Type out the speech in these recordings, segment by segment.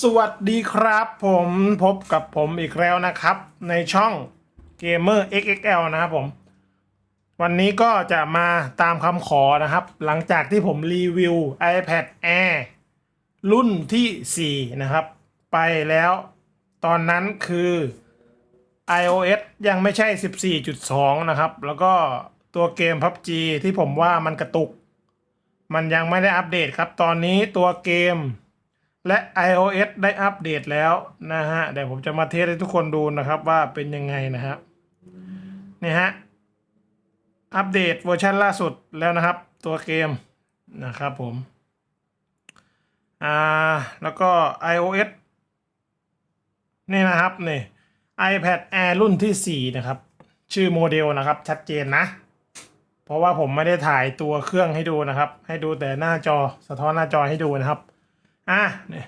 สวัสดีครับผมพบกับผมอีกแล้วนะครับ ในช่อง Gamer XXL นะครับผม วันนี้ก็จะมาตามคำขอนะครับ หลังจากที่ผมรีวิว iPad Air รุ่นที่ 4 นะครับ ไปแล้วตอนนั้นคือ iOS ยังไม่ใช่ 14.2 นะครับ แล้วก็ตัวเกม PUBG ที่ผมว่ามันกระตุก มันยังไม่ได้อัปเดตครับ ตอนนี้ตัวเกม และ iOS ได้อัปเดตแล้วนะฮะ เดี๋ยวผมจะมาเทสให้ทุกคนดูนะครับว่าเป็นยังไงนะครับนี่ฮะ อัปเดตเวอร์ชันล่าสุดแล้วนะครับ ตัวเกมนะครับผม อ่า แล้วก็ iOS นี่นะครับนี่ iPad Air รุ่นที่ 4 นะครับ ชื่อโมเดลนะครับ ชัดเจนนะ เพราะว่าผมไม่ได้ถ่ายตัวเครื่องให้ดูนะครับ ให้ดูแต่หน้าจอสะท้อนหน้าจอให้ดูนะครับ อะนี่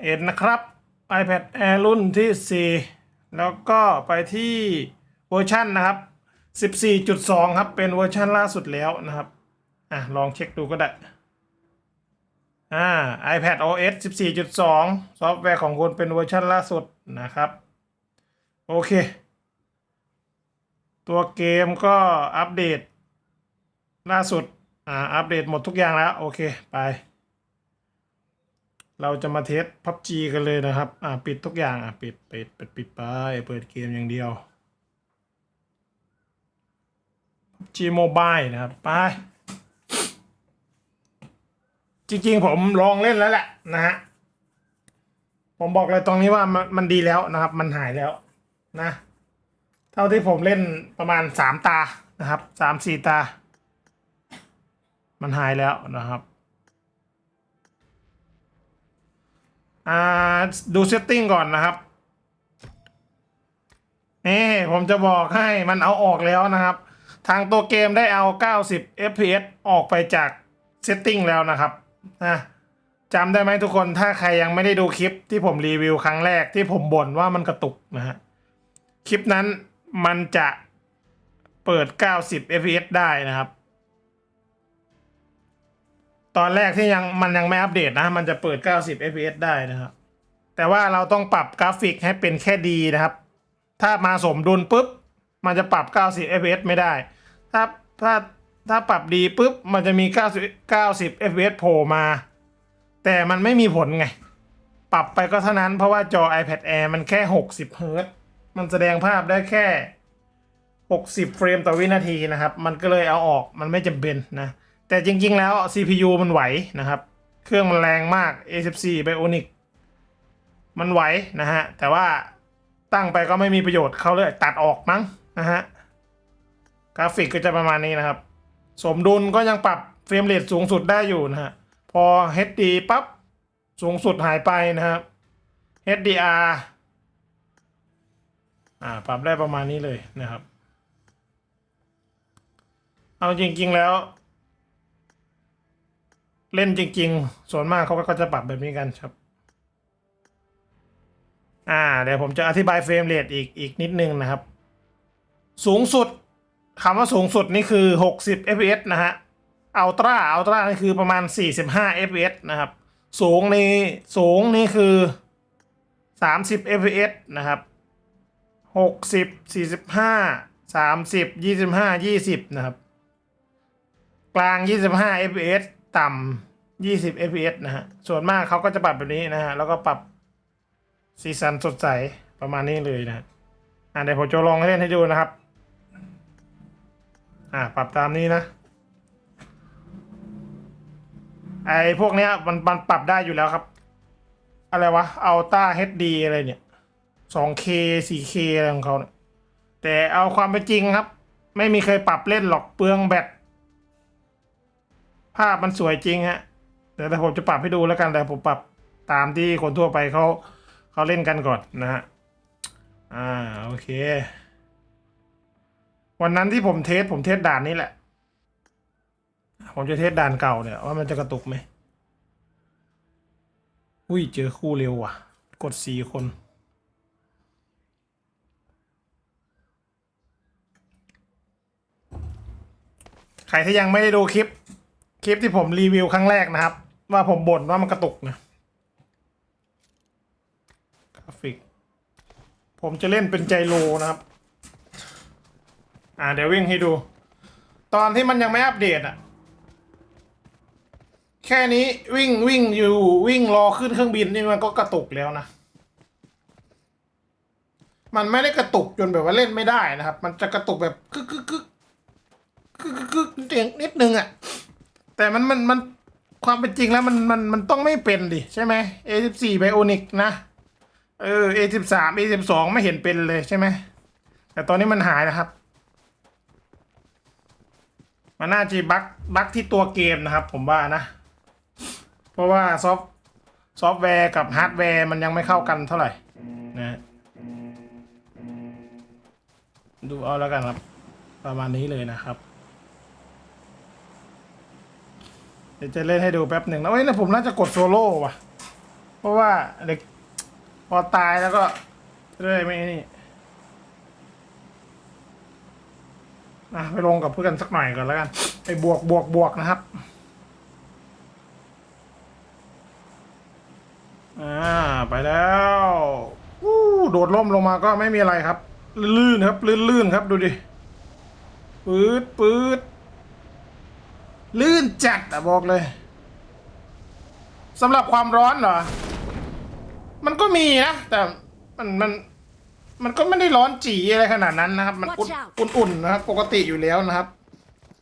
เอ็นนะครับ iPad Air รุ่นที่ 4 แล้วก็ไปที่เวอร์ชันนะครับ 14.2 ครับ เป็นเวอร์ชันล่าสุดแล้วนะครับ อะ ลองเช็คดูก็ได้ อ่า iPad OS 14.2 ซอฟต์แวร์ของคุณเป็นเวอร์ชันล่าสุดนะครับ โอเค ตัวเกมก็อัปเดต ล่าสุด อ่า อัปเดตหมดทุกอย่างแล้ว โอเค ไป เราจะมาเทส PUBG กันเลยนะครับ อ่าปิดทุกอย่าง อะปิดปิดปิดปิดไป เปิดเกมอย่างเดียว PUBG Mobile นะครับ ไป จริงๆผมลองเล่นแล้วแหละนะฮะ ผมบอกเลยตรงนี้ว่ามันมันดีแล้วนะครับ มันหายแล้วนะ เท่าที่ผมเล่นประมาณสามตานะครับสามสี่ตา มันหายแล้วนะครับ อ่าดูเซตติ้งก่อนนะครับนี่ผมจะบอกให้มันเอาออกแล้วนะครับ ทางตัวเกมได้เอา 90 fps ออกไปจากเซตติ้งแล้วนะครับนะจำได้ไหมทุกคนถ้าใครยังไม่ได้ดูคลิปที่ผมรีวิวครั้งแรกที่ผมบ่นว่ามันกระตุกนะฮะคลิปนั้นมันจะเปิด 90 fps ได้นะครับ ตอนแรกที่ยังมันยังไม่อัปเดตนะ มันจะเปิด 90 fps ได้นะครับ แต่ว่าเราต้องปรับกราฟิกให้เป็นแค่ดีนะครับ ถ้ามาสมดุลปุ๊บ มันจะปรับ 90 fps ไม่ได้ ถ้าถ้าถ้าปรับดีปุ๊บ มันจะมี 90 90 fps โผล่มา แต่มันไม่มีผลไง ปรับไปก็เท่านั้นเพราะว่าจอ iPad Air มันแค่ 60เฮิรต์มันแสดงภาพได้แค่ 60 เฟรมต่อวินาทีนะครับ มันก็เลยเอาออก มันไม่จำเป็นนะ แต่จริงๆแล้ว CPU มันไหวนะครับ เครื่องมันแรงมาก A14 Bionic มันไหวนะฮะ แต่ว่าตั้งไปก็ไม่มีประโยชน์เขาเลยตัดออกมั้งนะฮะ กราฟิกก็จะประมาณนี้นะครับ สมดุลก็ยังปรับเฟรมเรทสูงสุดได้อยู่นะฮะ พอ HD ปั๊บสูงสุดหายไปนะครับ HDR อ่าปรับได้ประมาณนี้เลยนะครับ เอาจริง ๆ แล้ว เล่นจริง ๆ ส่วนมากเขาก็จะปรับแบบนี้กันครับ อ่าเดี๋ยวผมจะอธิบายเฟรมเรทอีกอีกนิดนึงนะครับ สูงสุดคำว่าสูงสุดนี่คือ 60 fps นะฮะอัลตร้าอัลตร้านี่คือประมาณ 45 fps นะครับ สูงนี่สูงนี่คือ 30 fps นะครับ 60 45 30 25 20 นะครับ กลาง 25 fps ต่ำ20 fps นะฮะ ส่วนมากเขาก็จะปรับแบบนี้นะฮะ แล้วก็ปรับสีสันสดใสประมาณนี้เลยนะฮะอ่าเดี๋ยวผมจะลองเล่นให้ดูนะครับ อ่า ปรับตามนี้นะไอ้พวกเนี้ยมันมันปรับได้อยู่แล้วครับ อะไรวะอัลต้า HD อะไรเนี่ย 2K 4K อะไรของเขาเนี่ยแต่เอาความเป็นจริงครับ ไม่มีเคยปรับเล่นหรอกเปลืองแบต ภาพมันสวยจริงฮะเดี๋ยวแต่ผมจะปรับให้ดูแล้วกันแต่ผมปรับตามที่คนทั่วไปเขาเขาเล่นกันก่อนนะฮะอ่าโอเค วันนั้นที่ผมเทสผมเทสด่านนี้แหละ ผมจะเทสด่านเก่าเนี่ยว่ามันจะกระตุกไหมอุ้ยเจอคู่เร็วว่ะ กดสี่คนใครที่ยังไม่ได้ดูคลิป คลิปที่ผมรีวิวครั้งแรกนะครับ ว่าผมบ่นว่ามันกระตุกนะกราฟิก ผมจะเล่นเป็นใจโลนะครับ อ่าเดี๋ยววิ่งให้ดู ตอนที่มันยังไม่อัปเดตอะแค่นี้วิ่งวิ่งอยู่วิ่งรอขึ้นเครื่องบินนี่มันก็กระตุกแล้วนะมันไม่ได้กระตุกจนแบบว่าเล่นไม่ได้นะครับ มันจะกระตุกแบบกึกกึกกึกกึกกึกกึกเสียงนิดนึงอะ แต่มันมันมันความเป็นจริงแล้วมันมันมันต้องไม่เป็นดิใช่ไหม A14 Bionic นะ เออ A13 A12 ไม่เห็นเป็นเลยใช่ไหม แต่ตอนนี้มันหายนะครับ มันน่าจะบั๊กบั๊กที่ตัวเกมนะครับ ผมว่านะ เพราะว่าซอฟต์ซอฟต์แวร์กับฮาร์ดแวร์มันยังไม่เข้ากันเท่าไหร่นะดูเอาแล้วกันครับ ประมาณนี้เลยนะครับ เดี๋ยวจะเล่นให้ดูแป๊บหนึ่งนะเอ้ยนะผมน่าจะกดโซโล่ว่ะ เพราะว่าเด็กพอตายแล้วก็เรื่อยไม่นี่นะไปลงกับเพื่อนสักหน่อยก่อนแล้วกันไปบวกบวกบวกนะครับอ่าไปแล้วอู้โดดล่มลงมาก็ไม่มีอะไรครับ ลื่นครับ ลื่นๆครับดูดิปืดปืด ลื่นจัดอะบอกเลยสำหรับความร้อนเหรอ มันก็มีนะ แต่มันมันมันก็ไม่ได้ร้อนจีอะไรขนาดนั้นนะครับ มันอุ่น Watch out อุ่นๆนะครับ ปกติอยู่แล้วนะครับ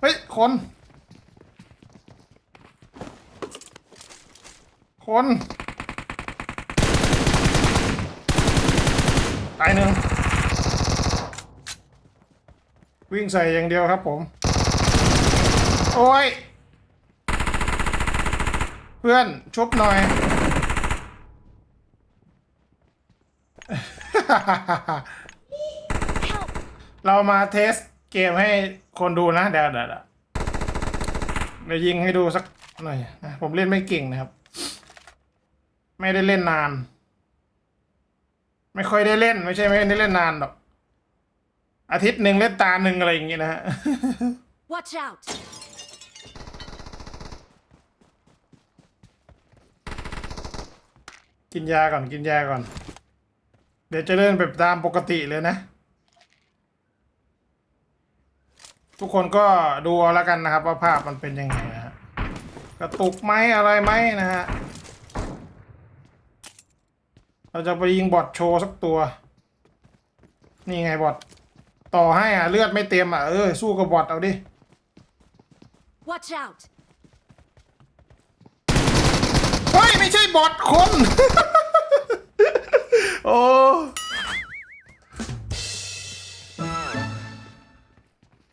เฮ้ย คน คนตายหนึ่งวิ่งใส่อย่างเดียวครับผม โอ้ย เพื่อนชุบหน่อย Help! เรามาเทสเกมให้คนดูนะเดี๋ยวเดี๋ยวเดี๋ยวเดี๋ยวยิงให้ดูสักหน่อยนะผมเล่นไม่เก่งนะครับ ไม่ได้เล่นนาน ไม่ค่อยได้เล่น ไม่ใช่ไม่ได้เล่นนานหรอกอาทิตย์หนึ่งเล่นตาหนึ่งอะไรอย่างงี้นะฮะ Watch out! กินยาก่อนกินยาก่อน เดี๋ยวจะเล่นแบบตามปกติเลยนะ ทุกคนก็ดูเอาแล้วกันนะครับ ว่าภาพมันเป็นยังไงนะฮะกระตุกไหมอะไรไหมนะฮะเราจะไปยิงบอทโชว์สักตัว นี่ไงบอทต่อให้อะเลือดไม่เต็มอะเออสู้กับบอทเอาดิ Watch out! เฮ้ย ไม่ใช่ บอดคน โอ้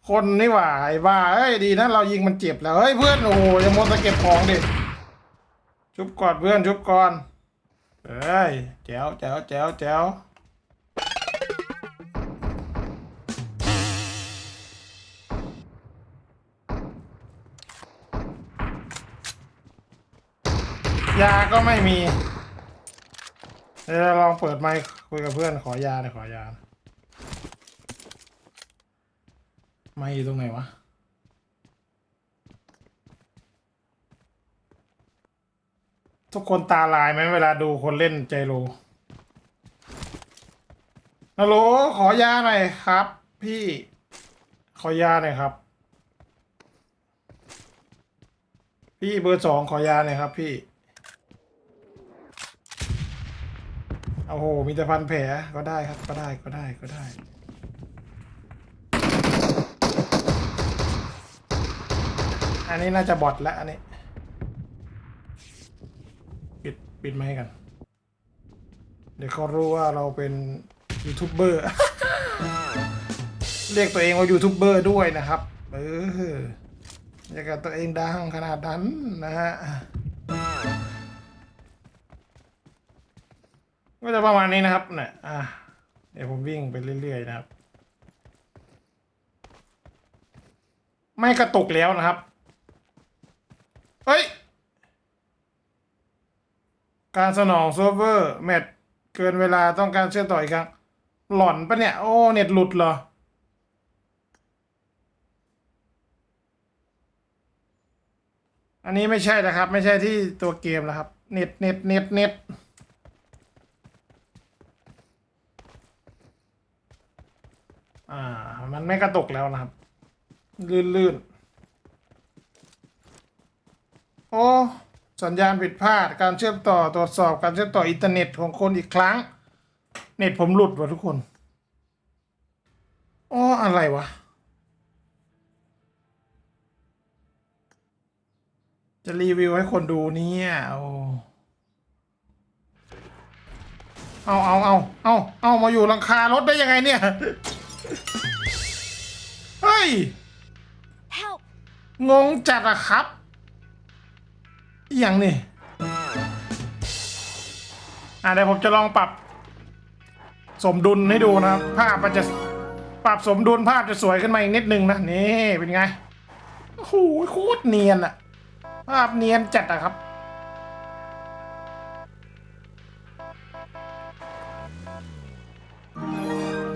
คนนี่หว่าไอ้บ้าเอ้ยดีนะเรายิงมันเจ็บแล้ว เฮ้ยเพื่อนโอ้โหอย่ามัวแต่เก็บของดิ ชุบก่อนเพื่อนชุบก่อน เอ้ยแจ๋วแจ๋วแจ๋วแจ๋ว ยาก็ไม่มี เดี๋ยวเราลองเปิดไมค์คุยกับเพื่อนขอยาหน่อยขอยาไม่อยู่ตรงไหนวะทุกคนตาลายไหมเวลาดูคนเล่นใจโลฮัลโหลขอยาหน่อยครับ พี่ ขอยาหน่อยครับ พี่เบอร์สองขอยาหน่อยครับพี่ โอ้โห มีแต่พันแผลก็ได้ครับ ก็ได้ก็ได้ก็ได้ อันนี้น่าจะบอทแล้วอันนี้ ปิดปิดไม้กัน เดี๋ยวเขารู้ว่าเราเป็นยูทูบเบอร์ เรียกตัวเองว่ายูทูบเบอร์ด้วยนะครับ เอออยากกับตัวเองดังขนาดนั้นนะฮะ ก็จะประมาณนี้นะครับเนี่ยอะเดี๋ยวผมวิ่งไปเรื่อยๆนะครับ ไม่กระตุกแล้วนะครับเฮ้ย การสนองเซิร์ฟเวอร์แมทเกินเวลาต้องการเชื่อต่ออีกครั้ง หล่อนปะเนี่ย โอ้เน็ตหลุดเหรออันนี้ไม่ใช่นะครับ ไม่ใช่ที่ตัวเกมนะครับ เน็ตเน็ตเน็ตเน็ต อ่า มันไม่กระตุกแล้วนะครับ ลื่นๆโอ้สัญญาณผิดพลาด การเชื่อมต่อตรวจสอบการเชื่อมต่ออินเทอร์เน็ตของคนอีกครั้ง เน็ตผมหลุดว่ะทุกคนอ๋ออะไรวะ จะรีวิวให้คนดูเนี่ยโอ้เอาเอาเอาเอาเอามาอยู่หลังคารถได้ยังไงเนี่ย เฮ้ย Help! งงจัดอะครับอหย่างนี่อะเดี๋ยวผมจะลองปรับ สมดุลให้ดูนะครับภาพมันจะปรับสมดุลภาพจะสวยขึ้นมาอีกนิดนึงนะนี่เป็นไงโอ้โหโคตรเนียนอะภาพเนียนจัดอะครับ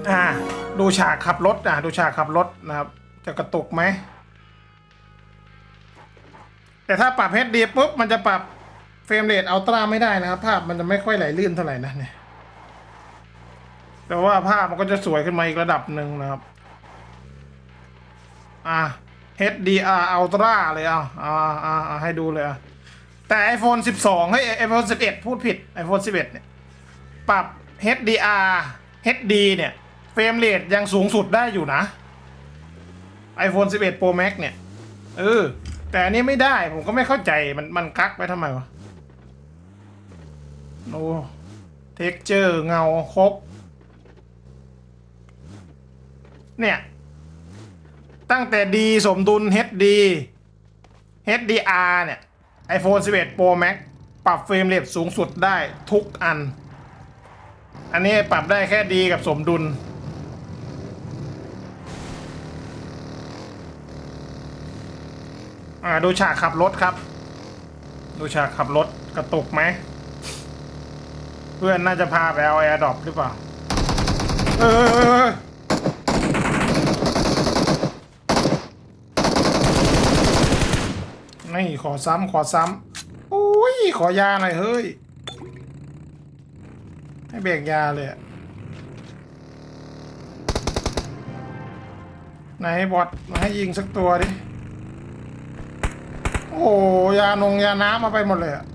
อ่า ดูฉากขับรถอะดูฉากขับรถนะครับ จะกระตุกไหม แต่ถ้าปรับ HD ปุ๊บ มันจะปรับเฟรมเรทอัลตร้าไม่ได้นะครับ ภาพมันจะไม่ค่อยไหลลื่นเท่าไหร่นะเนี่ยแต่ว่าภาพมันก็จะสวยขึ้นมาอีกระดับหนึ่งนะครับ อ่า HDR Ultra เลยอะอ่าอ่าให้ดูเลยอะแต่ iPhone 12 ให้ย iPhone 11 พูดผิด iPhone 11 เนี่ย ปรับ HDR HD เนี่ย เฟรมเรทยังสูงสุดได้อยู่นะ iPhone 11 Pro Max เนี่ย เออ แต่อันนี้ไม่ได้ผมก็ไม่เข้าใจมันมันกักไปทำไมวะโอ้เท็กเจอร์เงาครบ เนี่ย ตั้งแต่ดีสมดุล HD HDR เนี่ย iPhone 11 Pro Max ปรับเฟรมเรทสูงสุดได้ทุกอัน อันนี้ปรับได้แค่ดีกับสมดุล อ่าดูฉากขับรถครับ ดูฉากขับรถกระตุกไหม เพื่อนน่าจะพาไปเอาแอร์ดรอปหรือเปล่า เออเออเออนี่ขอซ้ำขอซ้ำโอ้ย ขอยาหน่อยเฮ้ย ให้เบรกยาเลยไหนบอทมาให้ยิงสักตัวดิ โอ้ยานงยาน้ำมาไปหมดเลยอะ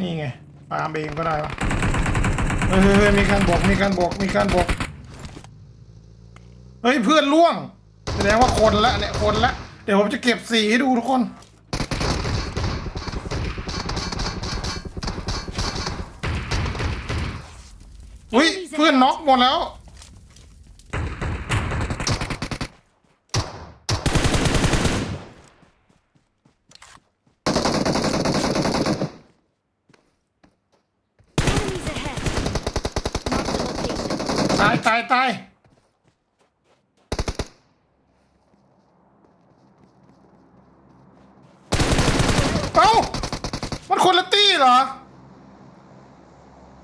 นี่ไงปาล์มเองก็ได้วะเฮ้ยเมีการบวกมีการบวกมีการบวกเฮ้ยเพื่อนล่วง แสดงว่าคนละเนี่ยคนละ เดี๋ยวผมจะเก็บสีให้ดูทุกคนอุ้ยเพื่อนน็อกหมดแล้ว ตายตายตายเอ้ามันคนละตี้เหรอ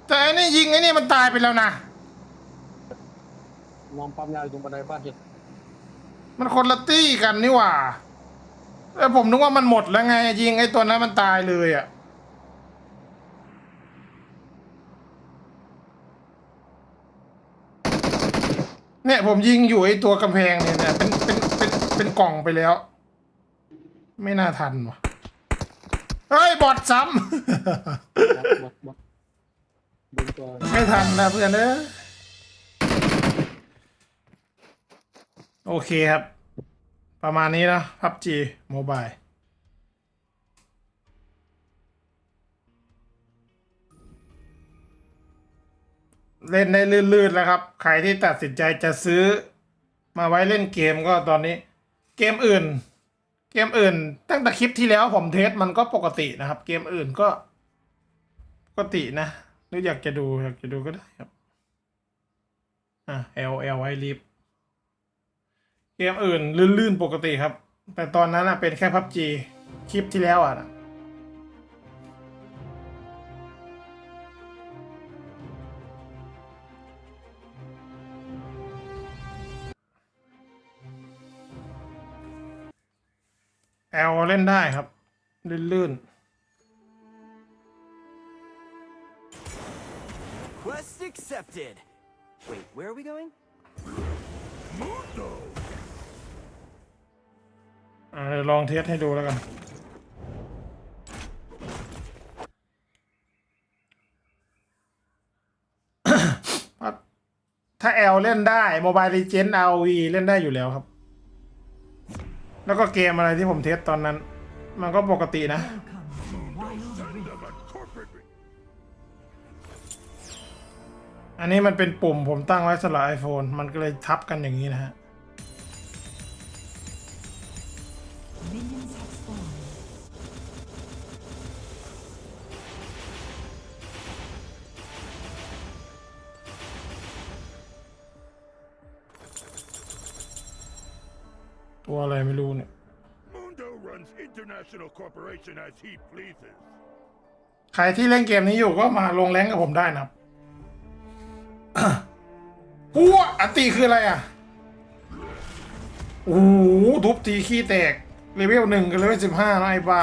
แต่ไอ้นี่ยิงไอ้นี่มันตายไปแล้วนะมองปั๊มยาอยู่ตรงบันไดบ้านเจ็ดมันคนละตี้กันนี่หว่าแต่ผมนึกว่ามันหมดแล้วไง ยิงไอ้ตัวนั้นมันตายเลยอะ่ เนี่ยผมยิงอยู่ไอตัวกำแพงเนี่ยเนี่ยเป็นเป็นเป็นเป็นกล่องไปแล้ว ไม่น่าทันวะเฮ้ยบอดซ้บอสบอสบอสดึงตัวำ ไม่ทันนะเพื่อนเนอ้ยโอเคครับ ประมาณนี้นะพับจีโมบาย เล่นได้ลื่นๆแล้วครับ ใครที่ตัดสินใจจะซื้อ มาไว้เล่นเกมก็ตอนนี้ เกมอื่น เกมอื่น ตั้งแต่คลิปที่แล้วผมเทสมันก็ปกตินะครับ เกมอื่นก็ ปกตินะหรืออยากจะดูอยากจะดูก็ได้ครับอะ L L ไว้ลิฟเกมอื่นลื่นๆปกติครับ แต่ตอนนั้นอะเป็นแค่พับจีคลิปที่แล้วอะ นะแอลเล่นได้ครับ ลื่น Quest accepted. Wait, where are we going? อ่าเดี๋ยวลองเทสให้ดูแล้วกันถ้า L เล่นได้ Mobile Legends ROV เล่นได้อยู่แล้วครับ แล้วก็เกมอะไรที่ผมเทสตอนนั้น มันก็ปกตินะ อันนี้มันเป็นปุ่มผมตั้งไว้สำหรับ iPhone มันก็เลยทับกันอย่างนี้นะฮะ ตัวอะไรไม่รู้เนี่ย Mundo runs International Corporation as he pleases. ใครที่เล่นเกมนี้อยู่ก็มาลงแรงกับผมได้นะครับหัวอันตีคืออะไรอะ โอ้โหทุบทีขี้แตกเลเวลหนึ่งกับเลเวลสิบห้านะไอ้บ้า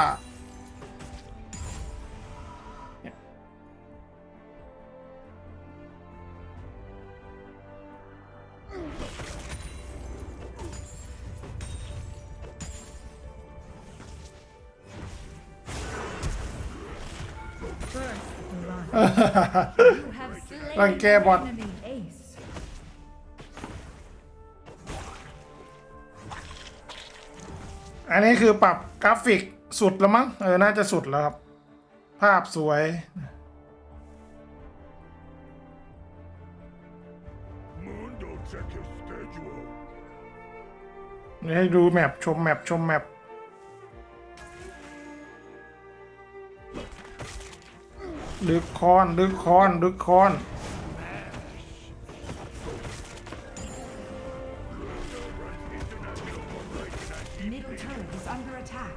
รังแกบอท enemy ace. อันนี้คือปรับกราฟิกสุดแล้วมั้ง เออ น่าจะสุดแล้วครับ ภาพสวย Mundo, check his schedule. นี่ให้ดูแมปชมแมปชมแมป ดึกคอนดึกคอนดึกคอน Middle turret is under attack.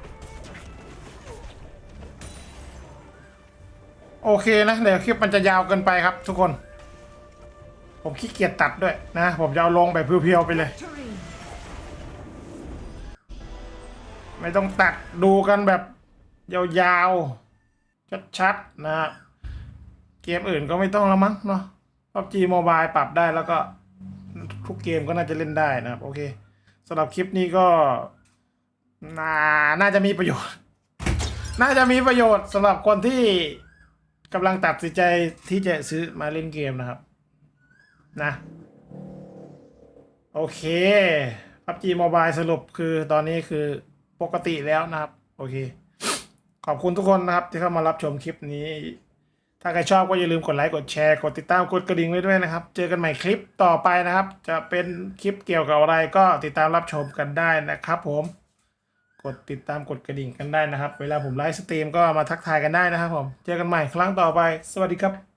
โอเคนะเดี๋ยวคลิปมันจะยาวเกินไปครับทุกคน ผมขี้เกียจตัดด้วยนะ ผมจะเอาลงแบบเพียวๆไปเลย Victory. ไม่ต้องตัดดูกันแบบยาวๆ ชัดๆนะครับเก มอื่นก็ไม่ต้องแล้วมั้งเนาะ PUBG Mobile ปรับได้แล้วก็ทุกเกมก็น่าจะเล่นได้นะครับ โอเคสำหรับคลิปนี้ก็น่าน่าจะมีประโยชน์ น่าจะมีประโยชน์สำหรับคนที่กำลังตัดสินใจที่จะซื้อมาเล่นเกมนะครับ นะ โอเค PUBG Mobile สรุปคือตอนนี้คือปกติแล้วนะครับ โอเค ขอบคุณทุกคนนะครับที่เข้ามารับชมคลิปนี้ ถ้าใครชอบก็อย่าลืมกดไลค์กดแชร์กดติดตามกดกระดิ่งไว้ด้วยนะครับ เจอกันใหม่คลิปต่อไปนะครับ จะเป็นคลิปเกี่ยวกับอะไรก็ติดตามรับชมกันได้นะครับ ผม กดติดตามกดกระดิ่งกันได้นะครับ เวลาผมไลฟ์สตรีมก็มาทักทายกันได้นะครับผม เจอกันใหม่ครั้งต่อไป สวัสดีครับ